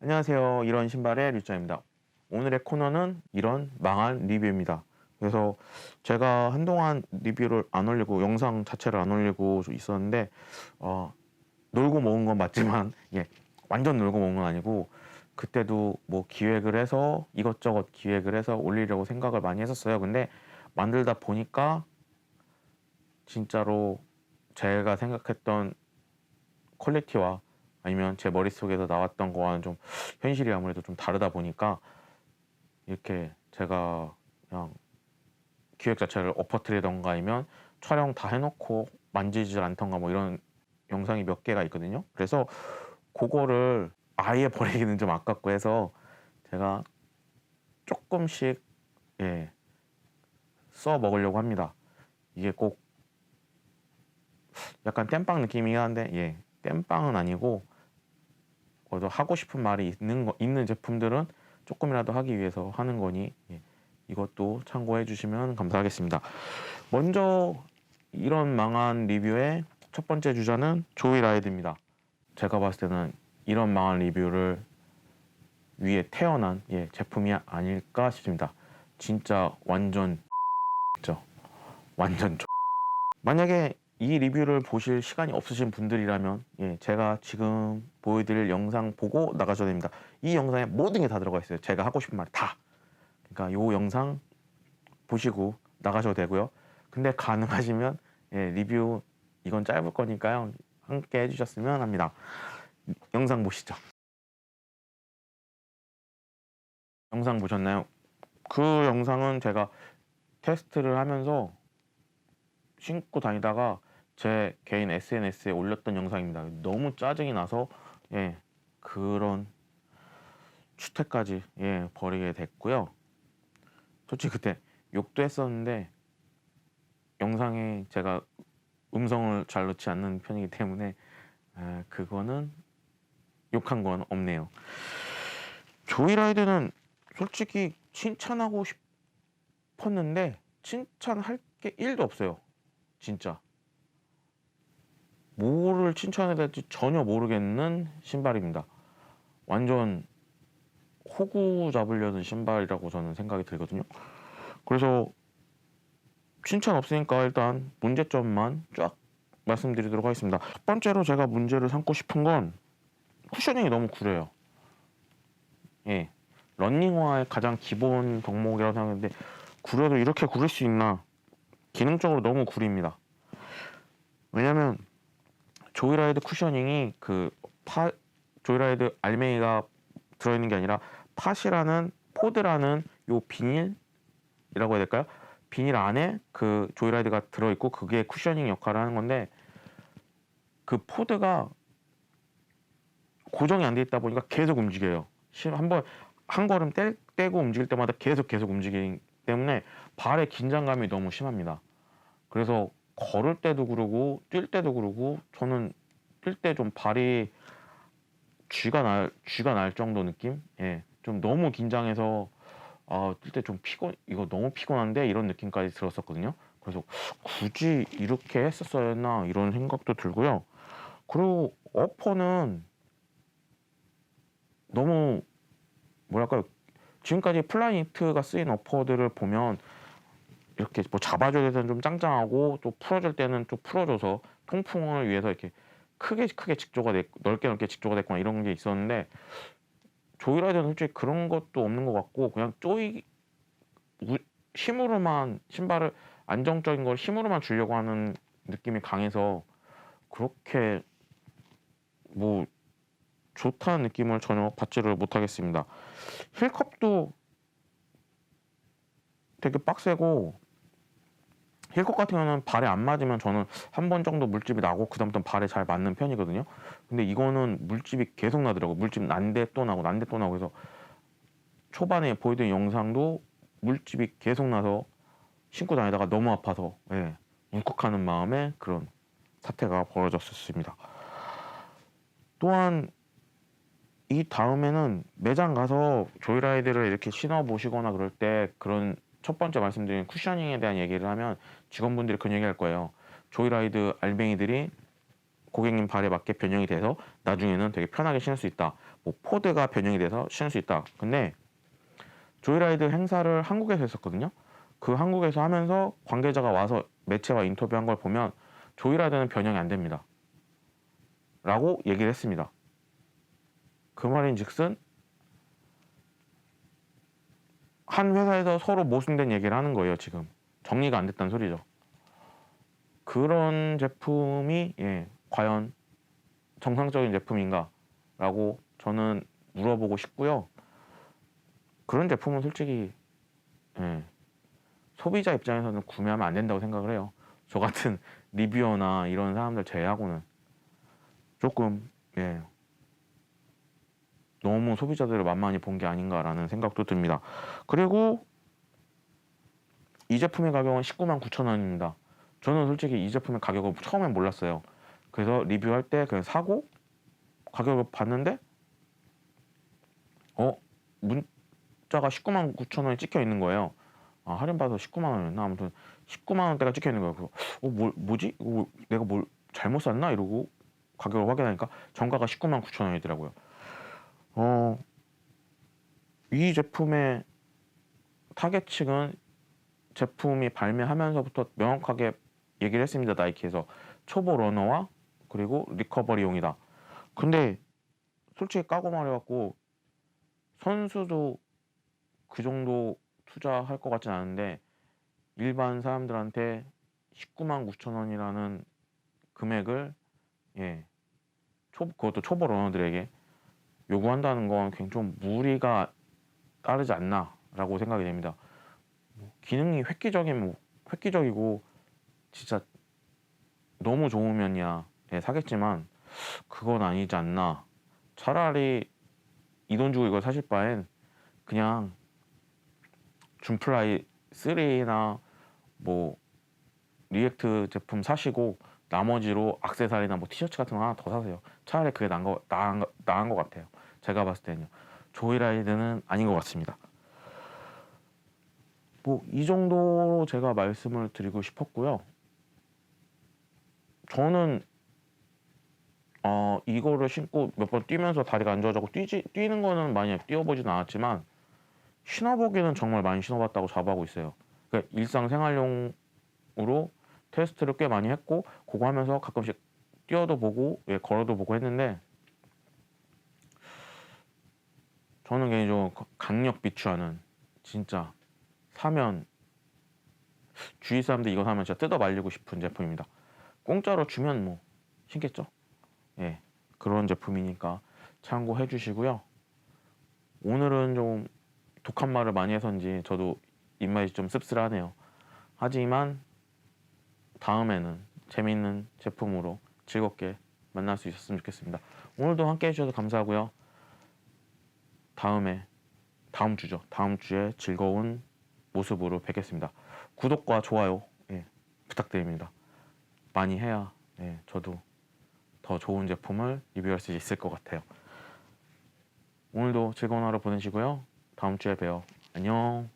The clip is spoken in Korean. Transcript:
안녕하세요. 이런 신발의 류짜입니다. 오늘의 코너는 이런 망한 리뷰입니다. 그래서 제가 한동안 리뷰를 안 올리고 영상 자체를 안 올리고 있었는데 어, 놀고 먹은 건 맞지만 예, 완전 놀고 먹은 건 아니고 그때도 뭐 기획을 해서 이것저것 기획을 해서 올리려고 생각을 많이 했었어요. 근데 만들다 보니까 진짜로 제가 생각했던 퀄리티와 아니면 제 머릿속에서 나왔던 거와는 좀 현실이 아무래도 좀 다르다 보니까 이렇게 제가 그냥 기획 자체를 엎어뜨리던가 아니면 촬영 다 해놓고 만지질 않던가 뭐 이런 영상이 몇 개가 있거든요. 그래서 그거를 아예 버리기는 좀 아깝고 해서 제가 조금씩 예, 써 먹으려고 합니다. 이게 꼭 약간 땜빵 느낌이긴 한데 예, 땜빵은 아니고 하고 싶은 말이 있는 거 있는 제품들은 조금이라도 하기 위해서 하는 거니 예, 이것도 참고해 주시면 감사하겠습니다. 먼저 이런 망한 리뷰의 첫 번째 주자는 조이 라이드입니다. 제가 봤을 때는 이런 망한 리뷰를 위해 태어난 예, 제품이 아닐까 싶습니다. 진짜 완전 죠 완전 만약에 이 리뷰를 보실 시간이 없으신 분들이라면 예, 제가 지금 보여드릴 영상 보고 나가셔야 됩니다. 이 영상에 모든 게 다 들어가 있어요. 제가 하고 싶은 말 다. 그러니까 요 영상 보시고 나가셔도 되고요. 근데 가능하시면 예, 리뷰 이건 짧을 거니까요. 함께 해주셨으면 합니다. 영상 보시죠. 영상 보셨나요? 그 영상은 제가 테스트를 하면서 신고 다니다가 제 개인 SNS에 올렸던 영상입니다. 너무 짜증이 나서 예 그런 추태까지 예 버리게 됐고요. 솔직히 그때 욕도 했었는데 영상에 제가 음성을 잘 넣지 않는 편이기 때문에 에, 그거는 욕한 건 없네요. 조이라이드는 솔직히 칭찬하고 싶었는데 칭찬할 게 1도 없어요. 진짜. 뭐를 칭찬해야 될지 전혀 모르겠는 신발입니다. 완전 호구 잡으려는 신발이라고 저는 생각이 들거든요. 그래서 칭찬 없으니까 일단 문제점만 쫙 말씀드리도록 하겠습니다. 첫 번째로 제가 문제를 삼고 싶은 건 쿠셔닝이 너무 구려요. 예. 런닝화의 가장 기본 덕목이라고 생각하는데 구려도 이렇게 구릴 수 있나? 기능적으로 너무 구립니다. 왜냐면 조이라이드 쿠셔닝이 그 파, 조이라이드 알맹이가 들어있는 게 아니라 팟이라는 포드라는 요 비닐이라고 해야 될까요? 비닐 안에 그 조이라이드가 들어있고 그게 쿠셔닝 역할을 하는 건데 그 포드가 고정이 안 돼 있다 보니까 계속 움직여요. 한번 한 걸음 떼, 떼고 움직일 때마다 계속 계속 움직이기 때문에 발의 긴장감이 너무 심합니다. 그래서 걸을 때도 그러고 뛸 때도 그러고 저는 뛸 때 좀 발이 쥐가 날 쥐가 날 정도 느낌? 예, 좀 너무 긴장해서 아, 뛸 때 좀 피곤 이거 너무 피곤한데 이런 느낌까지 들었었거든요. 그래서 굳이 이렇게 했었어야 했나 이런 생각도 들고요. 그리고 어퍼는 너무 뭐랄까요 지금까지 플라이트가 쓰인 어퍼들을 보면 이렇게 뭐 잡아줄 때는 좀 짱짱하고 또 풀어줄 때는 좀 풀어줘서 통풍을 위해서 이렇게 크게 크게 직조가 됐 넓게 넓게 직조가 됐거나 이런 게 있었는데 조이라이드는 솔직히 그런 것도 없는 것 같고 그냥 쪼이 힘으로만 신발을 안정적인 걸 힘으로만 주려고 하는 느낌이 강해서 그렇게 뭐 좋다는 느낌을 전혀 받지를 못하겠습니다. 힐컵도 되게 빡세고 힐컵 같은 경우는 발에 안 맞으면 저는 한 번 정도 물집이 나고 그다음부터 발에 잘 맞는 편이거든요. 근데 이거는 물집이 계속 나더라고. 물집 난데 또 나고 난데 또 나고 그래서 초반에 보여드린 영상도 물집이 계속 나서 신고 다니다가 너무 아파서 예, 울컥하는 마음에 그런 사태가 벌어졌었습니다. 또한 이 다음에는 매장 가서 조이라이드를 이렇게 신어 보시거나 그럴 때 그런 첫 번째 말씀드린 쿠셔닝에 대한 얘기를 하면 직원분들이 그런 얘기 할 거예요. 조이라이드 알뱅이들이 고객님 발에 맞게 변형이 돼서 나중에는 되게 편하게 신을 수 있다. 뭐 포드가 변형이 돼서 신을 수 있다. 근데 조이라이드 행사를 한국에서 했었거든요. 그 한국에서 하면서 관계자가 와서 매체와 인터뷰한 걸 보면 조이라이드는 변형이 안 됩니다. 라고 얘기를 했습니다. 그 말인 즉슨 한 회사에서 서로 모순된 얘기를 하는 거예요. 지금 정리가 안 됐다는 소리죠. 그런 제품이 예, 과연 정상적인 제품인가라고 저는 물어보고 싶고요. 그런 제품은 솔직히 예, 소비자 입장에서는 구매하면 안 된다고 생각을 해요. 저 같은 리뷰어나 이런 사람들 제외하고는 조금 예, 너무 소비자들을 만만히 본 게 아닌가라는 생각도 듭니다. 그리고 이 제품의 가격은 19만 9천 원입니다. 저는 솔직히 이 제품의 가격을 처음엔 몰랐어요. 그래서 리뷰할 때 그냥 사고 가격을 봤는데 어 문자가 19만 9천 원이 찍혀 있는 거예요. 아, 할인 받아서 19만 원이었나 아무튼 19만 원대가 찍혀 있는 거예요. 그래서 어, 뭘, 뭐지? 이거 내가 뭘 잘못 샀나 이러고 가격을 확인하니까 정가가 19만 9천 원이더라고요. 어, 이 제품의 타겟층은 제품이 발매하면서부터 명확하게 얘기를 했습니다. 나이키에서 초보 러너와 그리고 리커버리용이다. 근데 솔직히 까고 말해갖고 선수도 그 정도 투자할 것 같진 않은데 일반 사람들한테 19만 9천 원이라는 금액을 예, 초 그것도 초보 러너들에게 요구한다는 건 굉장히 좀 무리가 따르지 않나라고 생각이 됩니다. 뭐 기능이 획기적이면 뭐 획기적이고 진짜 너무 좋으면야 예, 사겠지만 그건 아니지 않나. 차라리 이 돈 주고 이걸 사실 바엔 그냥 줌플라이 3나 뭐 리액트 제품 사시고 나머지로 악세사리나 뭐 티셔츠 같은 거 하나 더 사세요. 차라리 그게 나은 거, 나은, 거- 나은 것 같아요. 제가 봤을 때는요. 조이라이드는 아닌 것 같습니다. 뭐 이 정도로 제가 말씀을 드리고 싶었고요. 저는 어 이거를 신고 몇 번 뛰면서 다리가 안 좋아져고 뛰지 뛰는 거는 많이 뛰어보진 않았지만 신어보기는 정말 많이 신어봤다고 자부하고 있어요. 그러니까 일상생활용으로 테스트를 꽤 많이 했고 그거 하면서 가끔씩 뛰어도 보고 예, 걸어도 보고 했는데 저는 개인적으로 강력 비추하는 진짜 사면 주위 사람들 이거 사면 진짜 뜯어 말리고 싶은 제품입니다. 공짜로 주면 뭐 신겠죠. 예 그런 제품이니까 참고해 주시고요. 오늘은 좀 독한 말을 많이 해서인지 저도 입맛이 좀 씁쓸하네요. 하지만 다음에는 재미있는 제품으로 즐겁게 만날 수 있었으면 좋겠습니다. 오늘도 함께 해주셔서 감사하고요. 다음에 다음 주죠. 다음 주에 즐거운 모습으로 뵙겠습니다. 구독과 좋아요 예, 부탁드립니다. 많이 해야 예, 저도 더 좋은 제품을 리뷰할 수 있을 것 같아요. 오늘도 즐거운 하루 보내시고요. 다음 주에 봬요. 안녕.